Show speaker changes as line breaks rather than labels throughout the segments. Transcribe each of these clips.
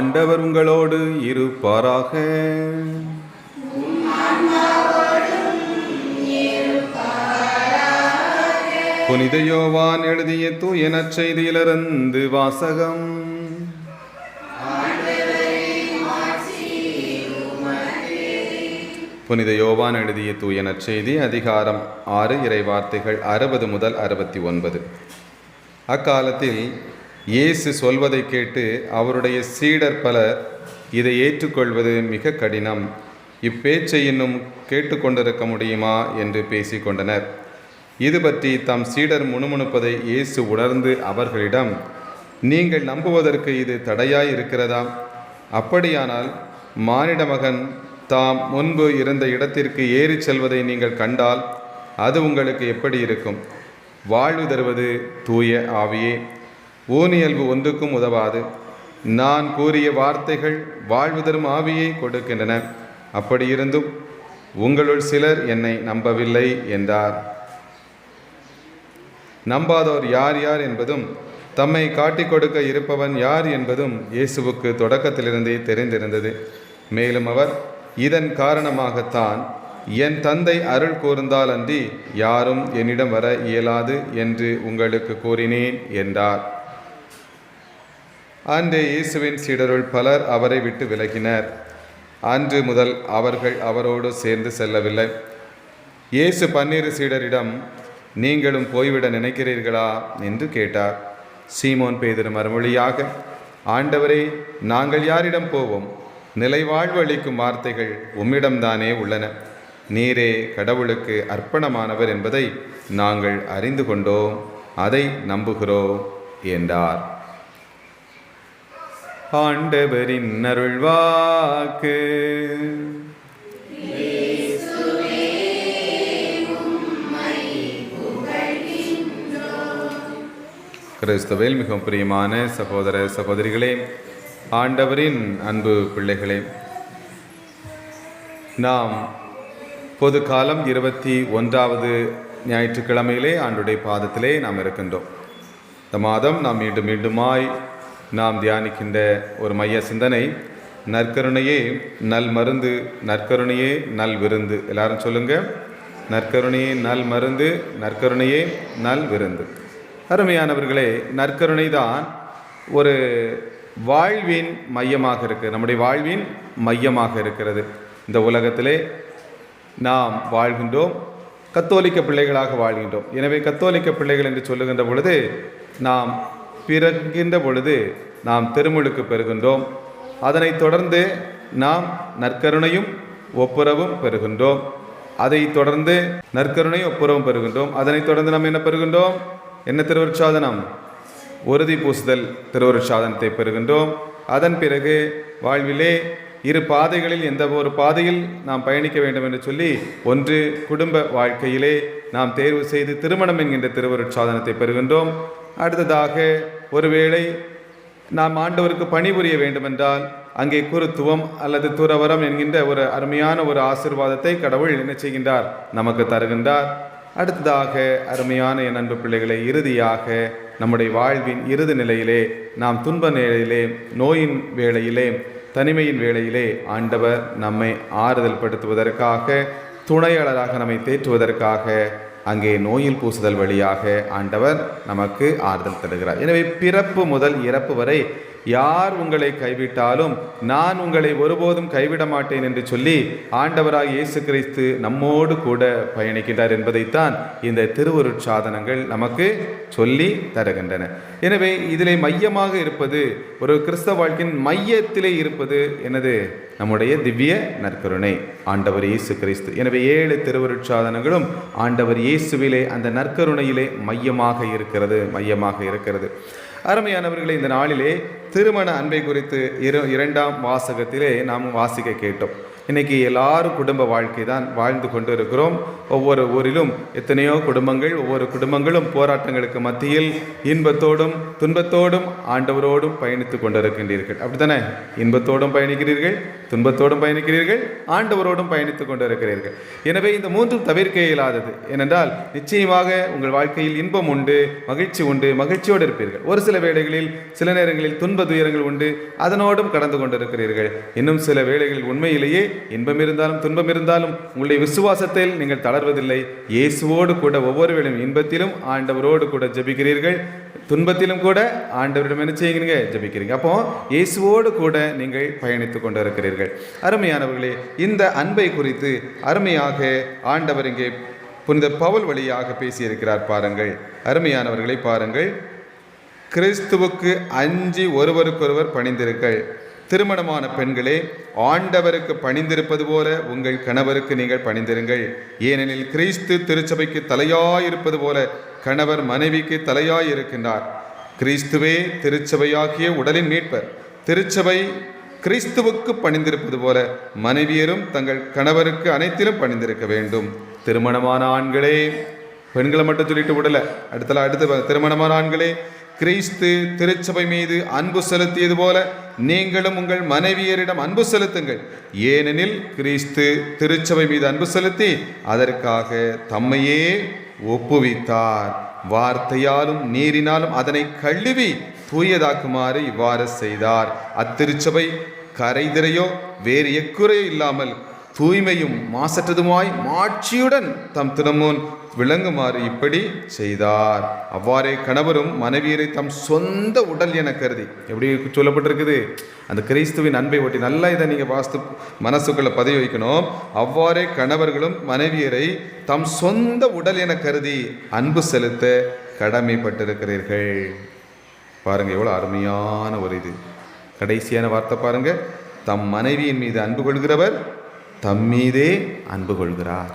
ஆண்டவர் உங்களோடு இருப்பாராக. புனித யோவான் எழுதிய தூய நற்செய்தியிலிருந்து வாசகம். புனித யோவான் எழுதிய தூய நற்செய்தி அதிகாரம் ஆறு இறை வார்த்தைகள் அறுபது முதல் அறுபத்தி ஒன்பது. அக்காலத்தில் இயேசு சொல்வதை கேட்டு அவருடைய சீடர் பலர் இதை ஏற்றுக்கொள்வது மிக கடினம். இப்பேச்சை இன்னும் கேட்டுக்கொண்டிருக்க முடியுமா? என்று பேசிக்கொண்டனர். இது பற்றி தம் சீடர் முணுமுணுப்பதை இயேசு உணர்ந்து அவர்களிடம் நீங்கள் நம்புவதற்கு இது தடையாய் இருக்கிறதா அப்படியானால் மானிட மகன் தாம் முன்பு இருந்த இடத்திற்கு ஏறிச் செல்வதை நீங்கள் கண்டால் அது உங்களுக்கு எப்படி இருக்கும்? வாழ்வு தருவது தூய ஆவியே. ஊனியல்பு ஒன்றுக்கும் உதவாது. நான் கூறிய வார்த்தைகள் வாழ்வு தரும் ஆவியை கொடுக்கின்றன. அப்படியிருந்தும் உங்களுள் சிலர் என்னை நம்பவில்லை என்றார். நம்பாதோர் யார் யார் என்பதும் தம்மை காட்டிக் கொடுக்க இருப்பவன் யார் என்பதும் இயேசுவுக்கு தொடக்கத்திலிருந்தே தெரிந்திருந்தது. மேலும் அவர் இதன் காரணமாகத்தான் என் தந்தை அருள் கூர்ந்தால் அன்றி யாரும் என்னிடம் வர இயலாது என்று உங்களுக்கு கூறினேன் என்றார். அன்றே இயேசுவின் சீடருள் பலர் அவரை விட்டு விலகினர். அன்று முதல் அவர்கள் அவரோடு சேர்ந்து செல்லவில்லை. இயேசு பன்னிரு சீடரிடம் நீங்களும் போய்விட நினைக்கிறீர்களா? என்று கேட்டார். சீமோன் பேதர் மறுமொழியாக ஆண்டவரே நாங்கள் யாரிடம் போவோம்? நிலைவாழ்வு அளிக்கும் வார்த்தைகள் உம்மிடம்தானே உள்ளன. நீரே கடவுளுக்கு அர்ப்பணமானவர் என்பதை நாங்கள் அறிந்து கொண்டோம். அதை நம்புகிறோம் என்றார். ஆண்டவரின் அருள்வாக்கு. கிறிஸ்துவில் மிகவும் பிரியமான சகோதர சகோதரிகளே ஆண்டவரின் அன்பு பிள்ளைகளே நாம் பொது காலம் இருபத்தி ஒன்றாவது ஞாயிற்றுக்கிழமையிலே ஆண்டுடைய பாதத்திலே நாம் இருக்கின்றோம். இந்த மாதம் நாம் மீண்டும் மீண்டுமாய் நாம் தியானிக்கின்ற ஒரு மைய சிந்தனை நற்கருணையே நல் மருந்து நற்கருணையே நல் விருந்து. எல்லாரும் சொல்லுங்க. நற்கருணையே நல் மருந்து நற்கருணையே நல் விருந்து. அருமையானவர்களே நற்கருணை தான் ஒரு வாழ்வின் மையமாக இருக்குது நம்முடைய வாழ்வின் மையமாக இருக்கிறது. இந்த உலகத்திலே நாம் வாழ்கின்றோம். கத்தோலிக்க பிள்ளைகளாக வாழ்கின்றோம். எனவே கத்தோலிக்க பிள்ளைகள் என்று சொல்லுகின்ற பொழுது நாம் பிறகின்ற பொழுது நாம் திருமுழுக்கு பெறுகின்றோம். அதனைத் தொடர்ந்து நாம் நற்கருணையும் ஒப்புரவும் பெறுகின்றோம். அதைத் தொடர்ந்து நற்கருணையும் ஒப்புரவும் பெறுகின்றோம். அதனைத் தொடர்ந்து நாம் என்ன பெறுகின்றோம்? என்ன திருவருட்சாதனம்? உறுதி பூசுதல் திருவருட்சாதனத்தை பெறுகின்றோம். அதன் பிறகு வாழ்விலே இரு பாதைகளில் எந்த ஒரு பாதையில் நாம் பயணிக்க வேண்டும் என்று சொல்லி ஒன்று குடும்ப வாழ்க்கையிலே நாம் தேர்வு செய்து திருமணம் என்கின்ற திருவருட்சாதனத்தை பெறுகின்றோம். அடுத்ததாக ஒருவேளை நாம் ஆண்டவருக்கு பணிபுரிய வேண்டுமென்றால் அங்கே குருத்துவம் அல்லது துறவரம் என்கின்ற ஒரு அருமையான ஒரு ஆசிர்வாதத்தை கடவுள் என்ன செய்கின்றார் நமக்கு தருகின்றார். அடுத்ததாக அருமையான என் அன்பு பிள்ளைகளை இறுதியாக நம்முடைய வாழ்வின் இறுதி நிலையிலே நாம் துன்ப நிலையிலே நோயின் வேளையிலே தனிமையின் வேளையிலே ஆண்டவர் நம்மை ஆறுதல் படுத்துவதற்காக துணையாளராக நம்மை தேற்றுவதற்காக அங்கே நோயில் பூசுதல் வழியாக ஆண்டவர் நமக்கு ஆறுதல் தருகிறார். எனவே பிறப்பு முதல் இறப்பு வரை யார் உங்களை கைவிட்டாலும் நான் உங்களை ஒருபோதும் கைவிட மாட்டேன் என்று சொல்லி ஆண்டவராக இயேசு கிறிஸ்து நம்மோடு கூட பயணிக்கின்றார் என்பதைத்தான் இந்த திருவருட்சாதனங்கள் நமக்கு சொல்லி தருகின்றன. எனவே இதிலே மையமாக இருப்பது ஒரு கிறிஸ்தவ வாழ்க்கையின் மையத்திலே இருப்பது எனது நம்முடைய திவ்ய நற்கருணை ஆண்டவர் இயேசு கிறிஸ்து. எனவே ஏழு திருவருட்சாதனங்களும் ஆண்டவர் இயேசுவிலே அந்த நற்கருணையிலே மையமாக இருக்கிறது மையமாக இருக்கிறது. அருமையானவர்களை இந்த நாளிலே திருமண அன்பை குறித்து இரு இரண்டாம் வாசகத்திலே நாம் வாசிக்க கேட்டோம். இன்றைக்கி எல்லாரும் குடும்ப வாழ்க்கை தான் வாழ்ந்து கொண்டு இருக்கிறோம் ஒவ்வொரு ஊரிலும் எத்தனையோ குடும்பங்கள் ஒவ்வொரு குடும்பங்களும் போராட்டங்களுக்கு மத்தியில் இன்பத்தோடும் துன்பத்தோடும் ஆண்டவரோடும் பயணித்து கொண்டிருக்கின்றீர்கள். அப்படித்தானே? இன்பத்தோடும் பயணிக்கிறீர்கள் துன்பத்தோடும் பயணிக்கிறீர்கள் ஆண்டவரோடும் பயணித்து கொண்டிருக்கிறீர்கள். எனவே இந்த மூன்றும் தவிர்க்க இயலாதது. ஏனென்றால் நிச்சயமாக உங்கள் வாழ்க்கையில் இன்பம் உண்டு மகிழ்ச்சி உண்டு மகிழ்ச்சியோடு இருப்பீர்கள். ஒரு சில வேளைகளில் சில நேரங்களில் துன்ப துயரங்கள் உண்டு அதனோடும் கடந்து கொண்டிருக்கிறீர்கள். இன்னும் சில வேளைகளில் உண்மையிலேயே இன்பம் இருந்தாலும் துன்பம் இருந்தாலும் உங்களுடைய விசுவாசத்தில் நீங்கள் தளர்வதில்லை. இயேசுவோடு கூட ஒவ்வொரு வேளையும் இன்பத்திலும் ஆண்டவரோடு கூட ஜெபிக்கிறீர்கள். துன்பத்திலும் கூட ஆண்டவரிடம் என்ன செய்யுங்க? ஜெபிக்கிறீங்க. அப்போ இயேசுவோடு கூட நீங்கள் பயணித்துக் கொண்டிருக்கிறீர்கள். அருமையானவர்களே இந்த அன்பை குறித்து அருமையாக ஆண்டவர் இங்கே புனித பவுல் வழியாக பேசியிருக்கிறார் பாருங்கள். அருமையானவர்களை பாருங்கள். கிறிஸ்துவுக்கு அஞ்சு ஒருவருக்கொருவர் பணிந்திருக்கள் திருமணமான பெண்களே ஆண்டவருக்கு பணிந்திருப்பது போல உங்கள் கணவருக்கு நீங்கள் பணிந்திருங்கள். ஏனெனில் கிறிஸ்து திருச்சபைக்கு தலையாயிருப்பது போல கணவர் மனைவிக்கு தலையாயிருக்கின்றார். கிறிஸ்துவே திருச்சபையாகிய உடலின் மீட்பர். திருச்சபை கிறிஸ்துவுக்கு பணிந்திருப்பது போல மனைவியரும் தங்கள் கணவருக்கு அனைத்திலும் பணிந்திருக்க வேண்டும். திருமணமான ஆண்களே பெண்களை மட்டும் சொல்லிட்டு விடல. அடுத்தல அடுத்து திருமணமான ஆண்களே கிறிஸ்து திருச்சபை மீது அன்பு செலுத்தியது போல நீங்களும் உங்கள் மனைவியரிடம் அன்பு செலுத்துங்கள். ஏனெனில் கிறிஸ்து திருச்சபை மீது அன்பு செலுத்தி அதற்காக தம்மையே ஒப்புவித்தார். வார்த்தையாலும் நீரினாலும் அதனை கழுவி தூயதாக்குமாறு இவ்வாறு செய்தார். அத்திருச்சபை கரைதிரையோ வேறு எக்குறையோ இல்லாமல் தூய்மையும் மாசற்றதுமாய் மாட்சியுடன் தம் தினமுன் விளங்குமாறு இப்படி செய்தார். அவ்வாறே கணவரும் மனைவியரை தம் சொந்த உடல் என கருதி எப்படி சொல்லப்பட்டிருக்குது? அந்த கிறிஸ்துவின் அன்பை ஒட்டி நல்லா இதை நீங்கள் வாஸ்து மனசுக்குள்ள பதிவு வைக்கணும். அவ்வாறே கணவர்களும் மனைவியரை தம் சொந்த உடல் என கருதி அன்பு செலுத்த கடமைப்பட்டிருக்கிறீர்கள். பாருங்கள் எவ்வளோ அருமையான ஒரு இது. கடைசியான வார்த்தை பாருங்க. தம் மனைவியின் மீது அன்பு கொள்கிறவர் தம் மீதே அன்பு கொள்கிறார்.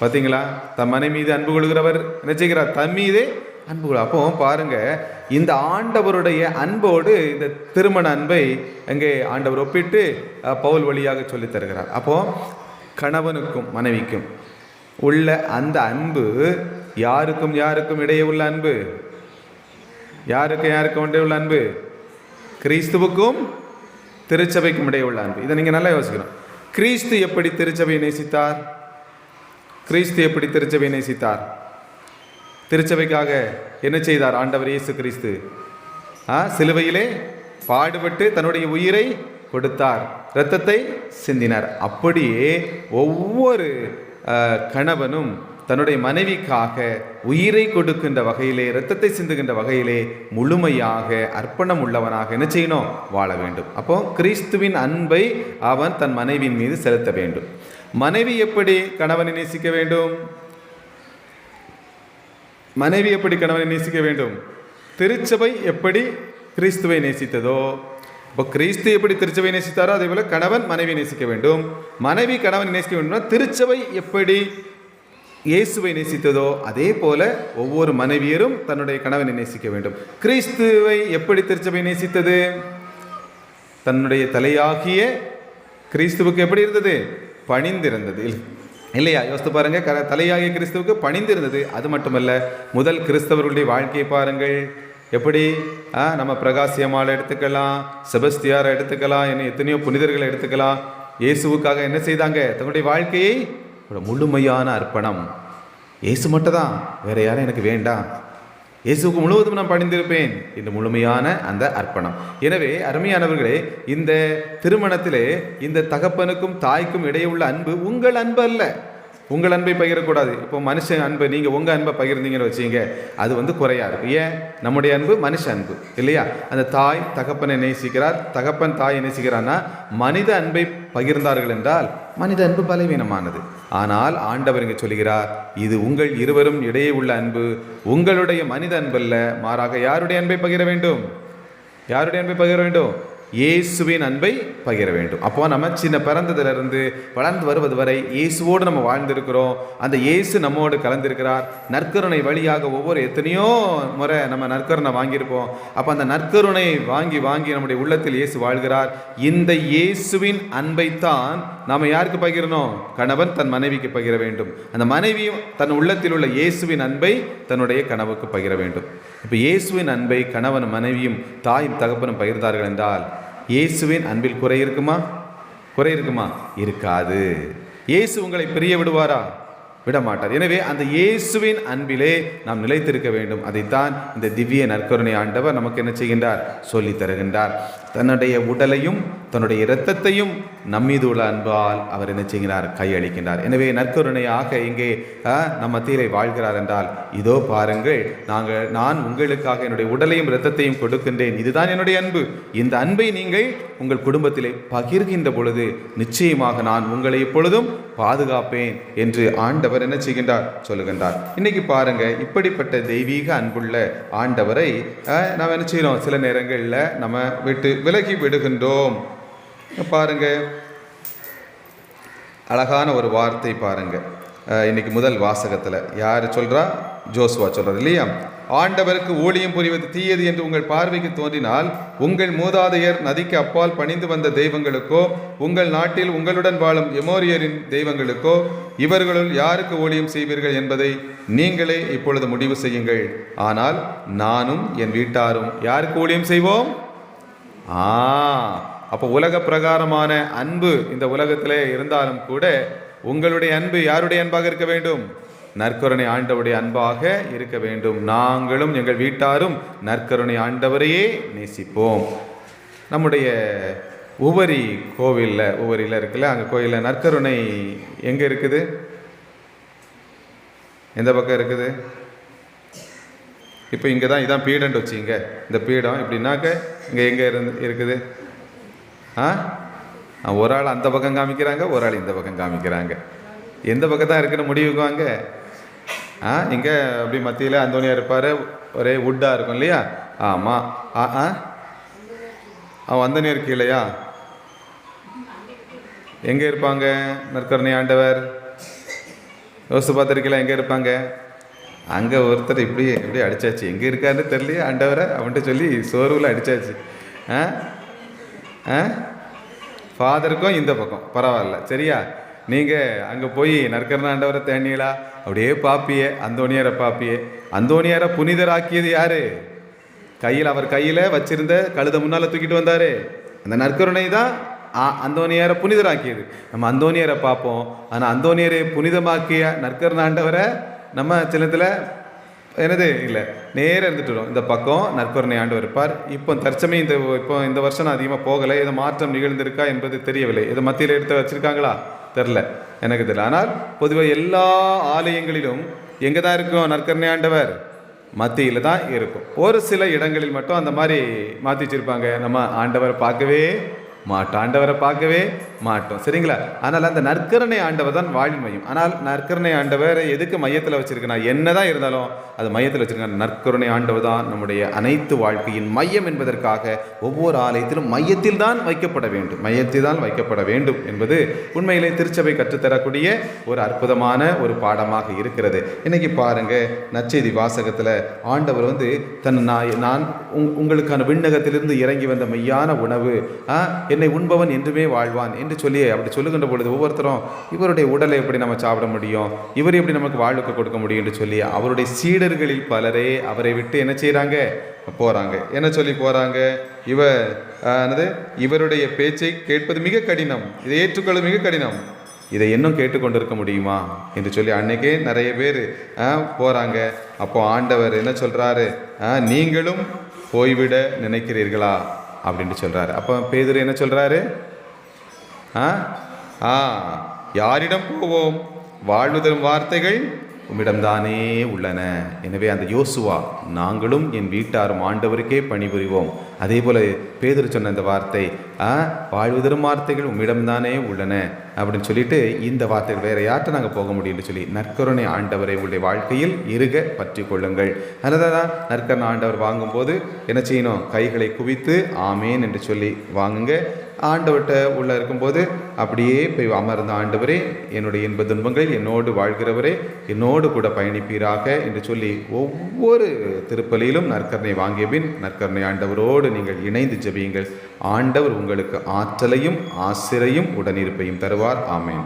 பார்த்தீங்களா தம் மனை மீது அன்பு கொள்கிறவர் என்ன செய்கிறார்? தம் மீதே அன்பு கொள் அப்போ பாருங்க இந்த ஆண்டவருடைய அன்போடு இந்த திருமண அன்பை அங்கே ஆண்டவர் ஒப்பிட்டு பவுல் வழியாக சொல்லித் தருகிறார். அப்போ கணவனுக்கும் மனைவிக்கும் உள்ள அந்த அன்பு யாருக்கும் யாருக்கும் இடையே உள்ள அன்பு? யாருக்கும் யாருக்கும் இடையே உள்ள அன்பு? கிறிஸ்துவுக்கும் திருச்சபைக்கும் இடையே உள்ள அன்பு. இதை நீங்கள் நல்லா யோசிக்கணும். கிறிஸ்து எப்படி திருச்சபையை நேசித்தார்? கிறிஸ்து எப்படி திருச்சபையை நேசித்தார்? திருச்சபைக்காக என்ன செய்தார் ஆண்டவர் இயேசு கிறிஸ்து? ஆ சிலுவையிலே பாடுபட்டு தன்னுடைய உயிரை கொடுத்தார். இரத்தத்தை சிந்தினார். அப்படியே ஒவ்வொரு கணவனும் தன்னுடைய மனைவிக்காக உயிரை கொடுக்கின்ற வகையிலே இரத்தத்தை சிந்துகின்ற வகையிலே முழுமையாக அர்ப்பணம் உள்ளவனாக என்ன செய்யணும்? வாழ வேண்டும். அப்போ கிறிஸ்துவின் அன்பை அவன் தன் மனைவியின் மீது செலுத்த வேண்டும். மனைவி எப்படி கணவனை நேசிக்க வேண்டும்? மனைவி எப்படி கணவனை நேசிக்க வேண்டும்? திருச்சபை எப்படி கிறிஸ்துவை நேசித்ததோ இப்போ கிறிஸ்து எப்படி திருச்சபை நேசித்தாரோ அதே போல கணவன் மனைவி நேசிக்க வேண்டும். மனைவி கணவனை நேசிக்க வேண்டும்னா திருச்சபை எப்படி இயேசுவை நேசித்ததோ அதே போல ஒவ்வொரு மனைவியரும் தன்னுடைய கணவனை நேசிக்க வேண்டும். கிறிஸ்துவை எப்படி திருச்சபை நேசித்தது? தன்னுடைய தலையாகிய கிறிஸ்துவுக்கு எப்படி இருந்தது? பணிந்திருந்தது. இல்லையா? யோசித்து பாருங்கள் க- தலையாகிய கிறிஸ்துவுக்கு பணிந்திருந்தது. அது மட்டுமல்ல முதல் கிறிஸ்தவர்களுடைய வாழ்க்கையை பாருங்கள். எப்படி? ஆ, நம்ம பிரகாசியமால் எடுத்துக்கலாம் செபஸ்தியாரை எடுத்துக்கலாம் என்ன எத்தனையோ புனிதர்களை எடுத்துக்கலாம். இயேசுவுக்காக என்ன செய்தாங்க? தன்னுடைய வாழ்க்கையை ஒரு முழுமையான அர்ப்பணம். இயேசு மட்டும் தான் யாரும் எனக்கு வேண்டாம். இயேசுக்கு முழுவதும் நான் பணிந்திருப்பேன். இந்த முழுமையான அந்த அர்ப்பணம். எனவே அருமையானவர்களே இந்த திருமணத்திலே இந்த தகப்பனுக்கும் தாய்க்கும் இடையே உள்ள அன்பு உங்கள் அன்பு அல்ல. உங்கள் அன்பை பகிரக்கூடாது. இப்போ மனுஷன் அன்பை நீங்கள் உங்கள் அன்பை பகிர்ந்தீங்கன்னு வச்சீங்க அது வந்து குறையா இருக்கும். ஏன்? நம்முடைய அன்பு மனுஷ அன்பு இல்லையா? அந்த தாய் தகப்பனை நேசிக்கிறார். தகப்பன் தாயை நேசிக்கிறான்னா மனித அன்பை பகிர்ந்தார்கள் என்றால் மனித அன்பு பலவீனமானது. ஆனால் ஆண்டவர் இங்கே சொல்கிறார் இது உங்கள் இருவரும் இடையே உள்ள அன்பு உங்களுடைய மனித அன்பல்ல மாறாக யாருடைய அன்பை பகிர வேண்டும்? யாருடைய அன்பை பகிர வேண்டும்? இயேசுவின் அன்பை பகிர வேண்டும். அப்போ நம்ம சின்ன பிறந்ததுலேருந்து வளர்ந்து வருவது வரை இயேசுவோடு நம்ம வாழ்ந்திருக்கிறோம். அந்த இயேசு நம்மோடு கலந்திருக்கிறார். நற்கருணை வழியாக ஒவ்வொரு எத்தனையோ முறை நம்ம நற்கருணை வாங்கியிருப்போம். அப்போ அந்த நற்கருணை வாங்கி வாங்கி நம்முடைய உள்ளத்தில் இயேசு வாழ்கிறார். இந்த இயேசுவின் அன்பைத்தான் நாம் யாருக்கு பகிரணும்? கணவன் தன் மனைவிக்கு பகிர வேண்டும். அந்த மனைவியும் தன் உள்ளத்தில் உள்ள இயேசுவின் அன்பை தன்னுடைய கனவுக்கு பகிர வேண்டும். இப்போ இயேசுவின் அன்பை கணவன் மனைவியும் தாயும் தகப்பனும் பகிர்ந்தார்கள் என்றால் இயேசுவின் அன்பில் குறை இருக்குமா குறை இருக்குமா இருக்காது. இயேசு உங்களை பிரிய விடுவாரா? விட மாட்டார் எனவே அந்த இயேசுவின் அன்பிலே நாம் நிலைத்திருக்க வேண்டும். அதைத்தான் இந்த திவ்ய நற்கருணை ஆண்டவர் நமக்கு என்ன செய்கின்றார்? சொல்லி தருகின்றார். தன்னுடைய உடலையும் தன்னுடைய இரத்தத்தையும் நம்மீது உள்ள அன்பால் அவர் என்ன செய்கிறார் கையளிக்கின்றார். எனவே நற்கருணையாக இங்கே நம்ம தீரை வாழ்கிறார் என்றால் இதோ பாருங்கள் நாங்கள் நான் உங்களுக்காக என்னுடைய உடலையும் இரத்தத்தையும் கொடுக்கின்றேன். இதுதான் என்னுடைய அன்பு. இந்த அன்பை நீங்கள் உங்கள் குடும்பத்திலே பகிர்கின்ற பொழுது நிச்சயமாக நான் உங்களை எப்பொழுதும் பாதுகாப்பேன் என்று ஆண்டவர் என்ன செய்கின்றார்? சொல்லுகின்றார். இன்னைக்கு பாருங்க இப்படிப்பட்ட தெய்வீக அன்புள்ள ஆண்டவரை நாம் என்ன செய்கிறோம் சில நேரங்களில் நம்ம விட்டு விலகி விடுகின்றோம். பாருங்க. அழகான ஒரு வார்த்தை பாருங்க. இன்னைக்கு முதல் வாசகத்தில். யார் சொல்றா? ஜோசுவா சொல்றாரு இல்லையா? ஆண்டவருக்கு ஊழியம் புரிவது தீயது என்று உங்கள் பார்வைக்கு தோன்றினால் உங்கள் மூதாதையர் நதிக்கு அப்பால் பணிந்து வந்த தெய்வங்களுக்கோ உங்கள் நாட்டில் உங்களுடன் வாழும் எமோரியரின் தெய்வங்களுக்கோ இவர்களுள் யாருக்கு ஊழியம் செய்வீர்கள் என்பதை நீங்களே இப்பொழுது முடிவு செய்யுங்கள். ஆனால் நானும் என் வீட்டாரும் யாருக்கு ஊழியம் செய்வோம்? ஆ அப்போ உலக பிரகாரமான அன்பு இந்த உலகத்திலே இருந்தாலும் கூட உங்களுடைய அன்பு யாருடைய அன்பாக இருக்க வேண்டும்? நற்கருணை ஆண்டவருடைய அன்பாக இருக்க வேண்டும். நாங்களும் எங்கள் வீட்டாரும் நற்கருணை ஆண்டவரையே நேசிப்போம். நம்முடைய உபரி கோவிலில் உபரியில் இருக்குல்ல அங்கே கோயிலில் நற்கருணை எங்கே இருக்குது? எந்த பக்கம் இருக்குது? இப்போ இங்கே தான் இதான் பீடன்ட்டு வச்சுங்க இந்த பீடம் இப்படின்னாக்க இங்கே எங்கே இருந்து இருக்குது? ஆ? ஒரு ஆள் அந்த பக்கம் காமிக்கிறாங்க ஒரு ஆள் இந்த பக்கம் காமிக்கிறாங்க. எந்த பக்கம் தான் இருக்குன்னு முடிவுக்கு வாங்க. ஆ இங்கே அப்படி மத்தியில் அந்தோனியா இருப்பார் ஒரே வுட்டாக இருக்கும் இல்லையா? ஆமாம் ஆ ஆ? அவன் அந்தோனியர் கீழையா எங்கே இருப்பாங்க? நற்கருணை ஆண்டவர். யோசித்து பார்த்துருக்கீங்களா? எங்கே இருப்பாங்க? அங்கே ஒருத்தர் இப்படி இப்படி அடித்தாச்சு எங்கே இருக்காருன்னு தெரியலையே ஆண்டவரை. அவன்கிட்ட சொல்லி சோர்வில் அடிச்சாச்சு. ஆ? ஆ? ஃபாதருக்கும் இந்த பக்கம். பரவாயில்ல. சரியா? நீங்கள் அங்கே போய் நற்கரண ஆண்டவரை தேனீங்களா அப்படியே பாப்பியே அந்தோனியாரை பாப்பியே. அந்தோணியாரை புனிதராக்கியது யார்? கையில் அவர் கையில் வச்சிருந்த கழுத முன்னால் தூக்கிட்டு வந்தார். அந்த நற்கருணை தான் அந்தோனியாரை புனிதராக்கியது. நம்ம அந்தோனியரை பார்ப்போம். ஆனால் அந்தோனியரை புனிதமாக்கிய நற்கருண ஆண்டவரை நம்ம சின்னத்தில் என்னது? இல்லை நேராக இருந்துட்டு வரும். இந்த பக்கம் நற்கருணை ஆண்டவர் இருப்பார். இப்போ தற்சமயம் இந்த இப்போ இந்த வருஷம் நான் அதிகமாக போகலை. ஏதோ மாற்றம் நிகழ்ந்திருக்கா என்பது தெரியவில்லை. இது மத்தியில் எடுத்து வச்சுருக்காங்களா? தெரில எனக்கு தெரியல. ஆனால் பொதுவாக எல்லா ஆலயங்களிலும் எங்கே தான் இருக்கும் நற்கருணை ஆண்டவர்? மத்தியில் தான் இருக்கும். ஒரு சில இடங்களில் மட்டும் அந்த மாதிரி மாற்றி வச்சிருப்பாங்க நம்ம ஆண்டவரை பார்க்கவே மாட்டாண்டவரை பார்க்கவே மாட்டோம். சரிங்களா? ஆனால் அந்த நற்கருணை ஆண்டவர் தான் வாழ்வின் மையம். ஆனால் நற்கருணை ஆண்டவர் எதுக்கு மையத்தில் வச்சிருக்கனா என்ன தான் இருந்தாலும் அது மையத்தில் வச்சிருக்க நற்கருணை ஆண்டவர் தான் நம்முடைய அனைத்து வாழ்க்கையின் மையம் என்பதற்காக ஒவ்வொரு ஆலயத்திலும் மையத்தில் தான் வைக்கப்பட வேண்டும். மையத்தில் தான் வைக்கப்பட வேண்டும் என்பது உண்மையிலே திருச்சபை கற்றுத்தரக்கூடிய ஒரு அற்புதமான ஒரு பாடமாக இருக்கிறது. இன்னைக்கு பாருங்க நச்செய்தி வாசகத்தில் ஆண்டவர் வந்து தன் நான் நான் உங்- உங்களுக்கான விண்ணகத்திலிருந்து இறங்கி வந்த மெய்யான உணவு ஆ, என்னை உண்பவன் என்றுமே வாழ்வான் என்று சொல்லி அப்படி சொல்லுகின்ற பொழுது ஒவ்வொருத்தரும் இவருடைய உடலை எப்படி நம்ம சாப்பிட முடியும்? இவர் எப்படி நமக்கு வாழ்வுக்கு கொடுக்க முடியும்? என்று சொல்லி அவருடைய சீடர்களில் பலரே அவரை விட்டு என்ன செய்கிறாங்க போகிறாங்க என்ன சொல்லி போகிறாங்க இவ என்னது? இவருடைய பேச்சை கேட்பது மிக கடினம். இதை ஏற்றுக்கொள்ள மிக கடினம். இதை இன்னும் கேட்டுக்கொண்டிருக்க முடியுமா? என்று சொல்லி அன்னைக்கே நிறைய பேர் போகிறாங்க அப்போ ஆண்டவர் என்ன சொல்கிறாரு நீங்களும் போய்விட நினைக்கிறீர்களா? அப்படின்ட்டு சொல்கிறாரு அப்போ பேதர் என்ன சொல்கிறாரு ஆ? ஆ யாரிடம் போவோம்? வாழ்வு தரும் வார்த்தைகள் உம்மிடம்தானே உள்ளன. எனவே அந்த யோசுவா நாங்களும் என் வீட்டாரும் ஆண்டவருக்கே பணிபுரிவோம். அதே போல பேதர் சொன்ன அந்த வார்த்தை ஆ வாழ்வு தரும் வார்த்தைகள் உம்மிடம்தானே உள்ளன அப்படின்னு சொல்லிட்டு இந்த வார்த்தைகள் வேற யார்கிட்ட நாங்கள் போக முடியும்னு சொல்லி நற்கருணை ஆண்டவரை உங்களுடைய வாழ்க்கையில் இருக பற்றி கொள்ளுங்கள். அதனால தான் நற்கருணை ஆண்டவர் வாங்கும்போது என்ன செய்யணும்? கைகளை குவித்து ஆமேன் என்று சொல்லி வாங்குங்க. ஆண்டவர்கிட்ட உள்ள இருக்கும்போது அப்படியே போய் அமர்ந்த ஆண்டவரே என்னுடைய இன்ப துன்பங்களில் என்னோடு வாழ்கிறவரே என்னோடு கூட பயணிப்பீராக என்று சொல்லி ஒவ்வொரு திருப்பலியிலும் நற்கரணை வாங்கிய பின் நற்கரணை ஆண்டவரோடு நீங்கள் இணைந்து ஜெபியுங்கள். ஆண்டவர் உங்களுக்கு ஆற்றலையும் ஆசிரையும் உடனிருப்பையும் தருவார். ஆமேன்.